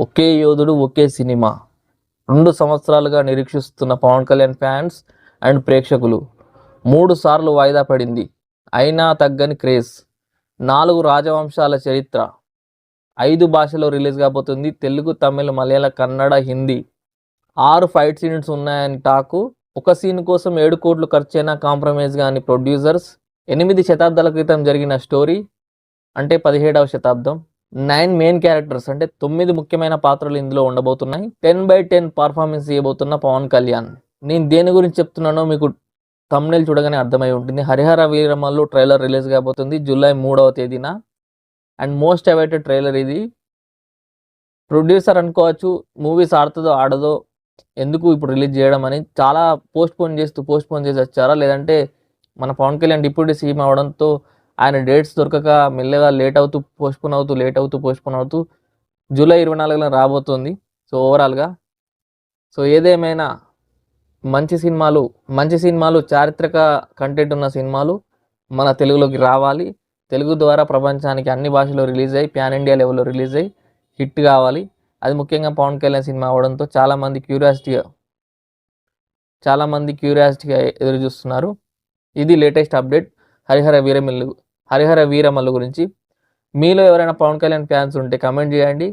ఒకే యోధుడు ఒకే సినిమా. రెండు సంవత్సరాలుగా నిరీక్షిస్తున్న పవన్ కళ్యాణ్ ఫ్యాన్స్ అండ్ ప్రేక్షకులు. మూడు సార్లు వాయిదా పడింది. అయినా తగ్గని క్రేజ్. నాలుగు రాజవంశాల చరిత్ర. ఐదు భాషలో రిలీజ్ కాబోతుంది తెలుగు తమిళ మలయాళ కన్నడ హిందీ. ఆరు ఫైట్ సీన్స్ ఉన్నాయని టాకు. ఒక సీన్ కోసం ఏడు కోట్లు ఖర్చైన కాంప్రమైజ్ కానీ ప్రొడ్యూసర్స్. ఎనిమిది శతాబ్దాల క్రితం జరిగిన స్టోరీ. అంటే పదిహేడవ శతాబ్దం. నైన్ మెయిన్ క్యారెక్టర్స్ అంటే తొమ్మిది ముఖ్యమైన పాత్రలు ఇందులో ఉండబోతున్నాయి. టెన్ బై టెన్ పర్ఫార్మెన్స్ ఇవ్వబోతున్న పవన్ కళ్యాణ్. నేను దేని గురించి చెప్తున్నానో మీకు తమ్నేల్ చూడగానే అర్థమై ఉంటుంది. హరిహర వీరమల్లు ట్రైలర్ రిలీజ్ కాబోతుంది జూలై మూడవ తేదీన. అండ్ మోస్ట్ అవైటెడ్ ట్రైలర్ ఇది. ప్రొడ్యూసర్ అనుకోవచ్చు మూవీస్ ఆడుతుందో ఆడదో ఎందుకు ఇప్పుడు రిలీజ్ చేయడం అని చాలా పోస్ట్ పోన్ చేస్తూ పోస్ట్ పోన్ చేసి వచ్చారా? లేదంటే మన పవన్ కళ్యాణ్ డిప్యూటీ సీఎం అవడంతో ఆయన డేట్స్ దొరకక మెల్లగా లేట్ అవుతూ పోస్ట్పోన్ అవుతూ లేట్ అవుతూ పోస్ట్పోన్ అవుతూ జూలై ఇరవై నాలుగున రాబోతుంది. సో ఓవరాల్గా సో ఏదేమైనా మంచి సినిమాలు మంచి సినిమాలు చారిత్రక కంటెంట్ ఉన్న సినిమాలు మన తెలుగులోకి రావాలి. తెలుగు ద్వారా ప్రపంచానికి అన్ని భాషలో రిలీజ్ అయ్యి ప్యాన్ ఇండియా లెవెల్లో రిలీజ్ అయ్యి హిట్ కావాలి. అది ముఖ్యంగా పవన్ కళ్యాణ్ సినిమా అవడంతో చాలామంది క్యూరియాసిటీగా చాలామంది క్యూరియాసిటీగా ఎదురు చూస్తున్నారు. ఇది లేటెస్ట్ అప్డేట్ హరిహర వీరమిల్లు. హరిహర వీరమల్లు గురించి. మీలో ఎవరైనా పవన్ కళ్యాణ్ ఫ్యాన్స్ ఉంటే కమెంట్ చేయండి.